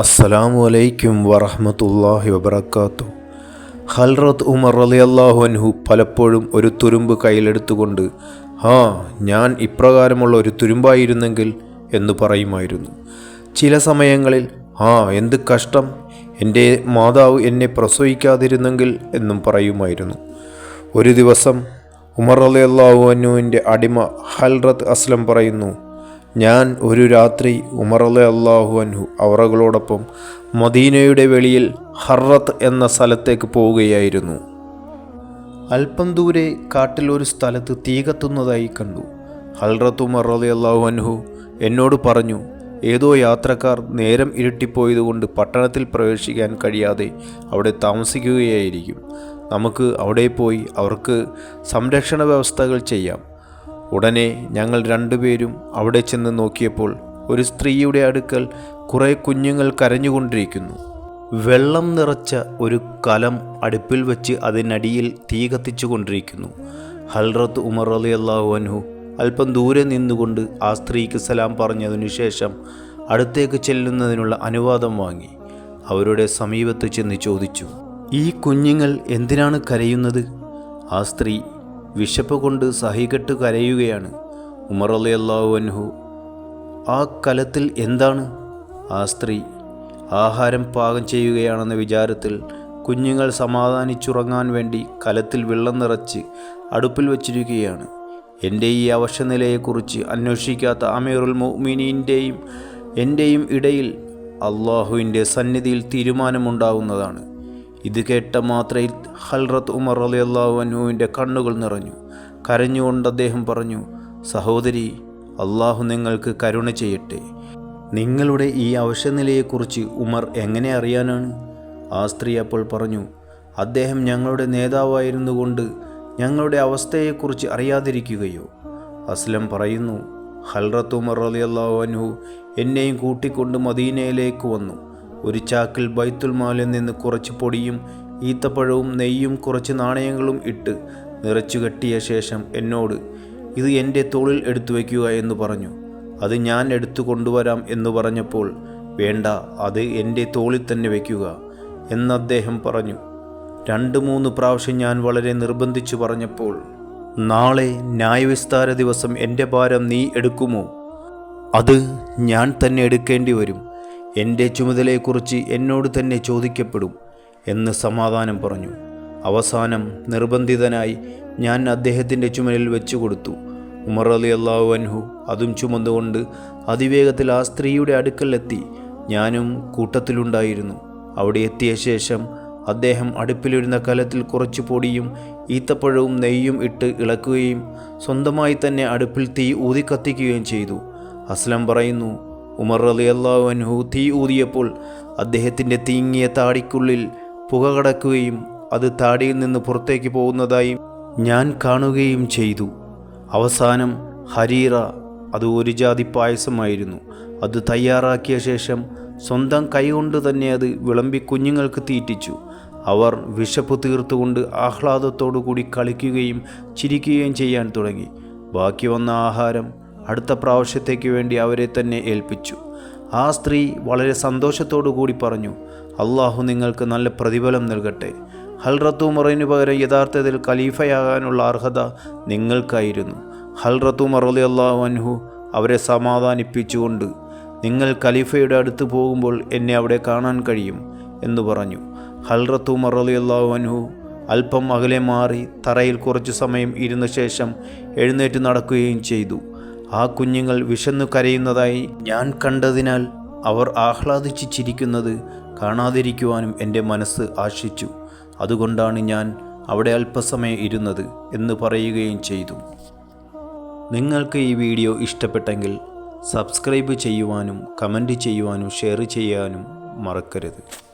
അസ്സലാമു അലൈക്കും വറഹമത്തല്ലാഹി വബർക്കാത്തു ഹൽറത്ത് ഉമർ റളിയല്ലാഹു അൻഹു പലപ്പോഴും ഒരു തുരുമ്പ് കയ്യിലെടുത്തുകൊണ്ട് ആ ഞാൻ ഇപ്രകാരമുള്ള ഒരു തുരുമ്പായിരുന്നെങ്കിൽ എന്ന് പറയുമായിരുന്നു. ചില സമയങ്ങളിൽ ആ എന്ത് കഷ്ടം എന്റെ മാതാവ് എന്നെ പ്രസവിക്കാതിരുന്നെങ്കിൽ എന്നും പറയുമായിരുന്നു. ഒരു ദിവസം ഉമർ റളിയല്ലാഹു അൻഹുവിന്റെ അടിമ ഹൽറത്ത് അസ്ലം പറയുന്നു ഞാൻ ഒരു രാത്രി ഉമറലെ അള്ളാഹു അൻഹു അവറകളോടൊപ്പം മദീനയുടെ വെളിയിൽ ഹറത്ത് എന്ന സ്ഥലത്തേക്ക് പോവുകയായിരുന്നു. അല്പം ദൂരെ കാട്ടിൽ ഒരു സ്ഥലത്ത് തീ കത്തുന്നതായി കണ്ടു. ഹൽറത്ത് ഉമർ അലി അള്ളാഹു അൻഹു എന്നോട് പറഞ്ഞു ഏതോ യാത്രക്കാർ നേരം ഇരുട്ടിപ്പോയതുകൊണ്ട് പട്ടണത്തിൽ പ്രവേശിക്കാൻ കഴിയാതെ അവിടെ താമസിക്കുകയായിരിക്കും. നമുക്ക് അവിടെ പോയി അവർക്ക് സംരക്ഷണ വ്യവസ്ഥകൾ ചെയ്യാം. ഉടനെ ഞങ്ങൾ രണ്ടുപേരും അവിടെ ചെന്ന് നോക്കിയപ്പോൾ ഒരു സ്ത്രീയുടെ അടുക്കൽ കുറേ കുഞ്ഞുങ്ങൾ കരഞ്ഞുകൊണ്ടിരിക്കുന്നു. വെള്ളം നിറച്ച ഒരു കലം അടുപ്പിൽ വെച്ച് അതിനടിയിൽ തീ കത്തിച്ചുകൊണ്ടിരിക്കുന്നു. ഹൽറത്ത് ഉമർ അലി അള്ളാഹു അൻഹു അല്പം ദൂരെ നിന്നുകൊണ്ട് ആ സ്ത്രീക്ക് സലാം പറഞ്ഞതിനു ശേഷം അടുത്തേക്ക് ചെല്ലുന്നതിനുള്ള അനുവാദം വാങ്ങി. അവരുടെ സമീപത്ത് ചെന്ന് ചോദിച്ചു ഈ കുഞ്ഞുങ്ങൾ എന്തിനാണ് കരയുന്നത്? ആ സ്ത്രീ വിശപ്പ് കൊണ്ട് സഹികെട്ട് കരയുകയാണ്. ഉമർ അലി അള്ളാഹു അൻഹു. ആ കലത്തിൽ എന്താണ്? ആ സ്ത്രീ ആഹാരം പാകം ചെയ്യുകയാണെന്ന വിചാരത്തിൽ കുഞ്ഞുങ്ങൾ സമാധാനിച്ചുറങ്ങാൻ വേണ്ടി കലത്തിൽ വെള്ളം നിറച്ച് അടുപ്പിൽ വച്ചിരിക്കുകയാണ്. എന്റെ ഈ അവശനിലയെക്കുറിച്ച് അന്വേഷിക്കാത്ത അമീറുൽ മൊമിനീന്റെയും എന്റെയും ഇടയിൽ അള്ളാഹുവിന്റെ സന്നിധിയിൽ തീരുമാനമുണ്ടാവുന്നതാണ് ഇത് കേട്ട മാത്രയിൽ ഹൽറത്ത് ഉമർ അലി അള്ളാഹു അനുവിന്റെ കണ്ണുകൾ നിറഞ്ഞു. കരഞ്ഞുകൊണ്ട് അദ്ദേഹം പറഞ്ഞു സഹോദരി അള്ളാഹു നിങ്ങൾക്ക് കരുണ ചെയ്യട്ടെ. നിങ്ങളുടെ ഈ അവശനിലയെക്കുറിച്ച് ഉമർ എങ്ങനെ അറിയാനാണ്? ആ സ്ത്രീ അപ്പോൾ പറഞ്ഞു അദ്ദേഹം ഞങ്ങളുടെ നേതാവായിരുന്നു കൊണ്ട് ഞങ്ങളുടെ അവസ്ഥയെക്കുറിച്ച് അറിയാതിരിക്കുകയോ. അസ്ലം പറയുന്നു ഹൽറത്ത് ഉമർ അലി അള്ളാഹു എന്നെയും കൂട്ടിക്കൊണ്ട് മദീനയിലേക്ക് വന്നു. ഒരു ചാക്കിൽ ബൈത്തുൽ മാലിൽ നിന്ന് കുറച്ച് പൊടിയും ഈത്തപ്പഴവും നെയ്യും കുറച്ച് നാണയങ്ങളും ഇട്ട് നിറച്ചു കെട്ടിയ ശേഷം എന്നോട് ഇത് എന്റെ തോളിൽ എടുത്തു വയ്ക്കുക എന്ന് പറഞ്ഞു. അത് ഞാൻ എടുത്തു കൊണ്ടുവരാം എന്ന് പറഞ്ഞപ്പോൾ വേണ്ട അത് എന്റെ തോളിൽ തന്നെ വയ്ക്കുക എന്ന് അദ്ദേഹം പറഞ്ഞു. രണ്ട് മൂന്ന് പ്രാവശ്യം ഞാൻ വളരെ നിർബന്ധിച്ചു പറഞ്ഞപ്പോൾ നാളെ ന്യായവിസ്താര ദിവസം എന്റെ ഭാരം നീ എടുക്കുമോ? അത് ഞാൻ തന്നെ എടുക്കേണ്ടി വരും. എന്റെ ചുമതലയെക്കുറിച്ച് എന്നോട് തന്നെ ചോദിക്കപ്പെടും. എന്ന് സമാധാനം പറഞ്ഞു. അവസാനം നിർബന്ധിതനായി ഞാൻ അദ്ദേഹത്തിന്റെ ചുമലിൽ വെച്ചു കൊടുത്തു. ഉമർ അലി അള്ളാഹു അൻഹു അതും ചുമന്നുകൊണ്ട് അതിവേഗത്തിൽ ആ സ്ത്രീയുടെ അടുക്കലെത്തി ഞാനും കൂട്ടത്തിലുണ്ടായിരുന്നു. അവിടെ എത്തിയ ശേഷം അദ്ദേഹം അടുപ്പിലിരുന്ന കലത്തിൽ കുറച്ച് പൊടിയും ഈത്തപ്പഴവും നെയ്യും ഇട്ട് ഇളക്കുകയും സ്വന്തമായി തന്നെ അടുപ്പിൽ തീ ഊതി കത്തിക്കുകയും ചെയ്തു. അസ്ലം പറയുന്നു ഉമർ അലി അള്ളാഹു അൻഹു തീ ഊതിയപ്പോൾ അദ്ദേഹത്തിന്റെ തീങ്ങിയ താടിക്കുള്ളിൽ പുക കടക്കുകയും അത് താടിയിൽ നിന്ന് പുറത്തേക്ക് പോകുന്നതായി ഞാൻ കാണുകയും ചെയ്തു. അവസാനം ഹരീറ അത് ഒരു ജാതി പായസമായിരുന്നു. അത് തയ്യാറാക്കിയ ശേഷം സ്വന്തം കൈകൊണ്ട് തന്നെ അത് വിളമ്പി കുഞ്ഞുങ്ങൾക്ക് തീറ്റിച്ചു. അവർ വിശപ്പ് തീർത്തുകൊണ്ട് ആഹ്ലാദത്തോടു കൂടി കളിക്കുകയും ചിരിക്കുകയും ചെയ്യാൻ തുടങ്ങി. ബാക്കി വന്ന ആഹാരം അടുത്ത പ്രാവശ്യത്തേക്ക് വേണ്ടി അവരെ തന്നെ ഏൽപ്പിച്ചു. ആ സ്ത്രീ വളരെ സന്തോഷത്തോടു കൂടി പറഞ്ഞു അള്ളാഹു നിങ്ങൾക്ക് നല്ല പ്രതിഫലം നൽകട്ടെ. ഹൽറത്തു മറയിനു പകരം യഥാർത്ഥത്തിൽ ഖലീഫയാകാനുള്ള അർഹത നിങ്ങൾക്കായിരുന്നു. ഹൽറത്തു അലി അള്ളാഹു അൻഹു അവരെ സമാധാനിപ്പിച്ചുകൊണ്ട് നിങ്ങൾ ഖലീഫയുടെ അടുത്ത് പോകുമ്പോൾ എന്നെ അവിടെ കാണാൻ കഴിയും എന്ന് പറഞ്ഞു. ഹൽറത്തു അലി അള്ളാഹു അൻഹു അല്പം അകലെ മാറി തറയിൽ കുറച്ചു സമയം ഇരുന്ന ശേഷം എഴുന്നേറ്റ് നടക്കുകയും ചെയ്തു. ആ കുഞ്ഞുങ്ങൾ വിശന്നു കരയുന്നതായി ഞാൻ കണ്ടതിനാൽ അവർ ആഹ്ലാദിച്ച് ചിരിക്കുന്നത് കാണാതിരിക്കുവാനും എന്റെ മനസ്സ് ആശിച്ചു. അതുകൊണ്ടാണ് ഞാൻ അവിടെ അല്പസമയം ഇരുന്നത് എന്ന് പറയുകയും ചെയ്തു. നിങ്ങൾക്ക് ഈ വീഡിയോ ഇഷ്ടപ്പെട്ടെങ്കിൽ സബ്സ്ക്രൈബ് ചെയ്യുവാനും കമന്റ് ചെയ്യുവാനും ഷെയർ ചെയ്യാനും മറക്കരുത്.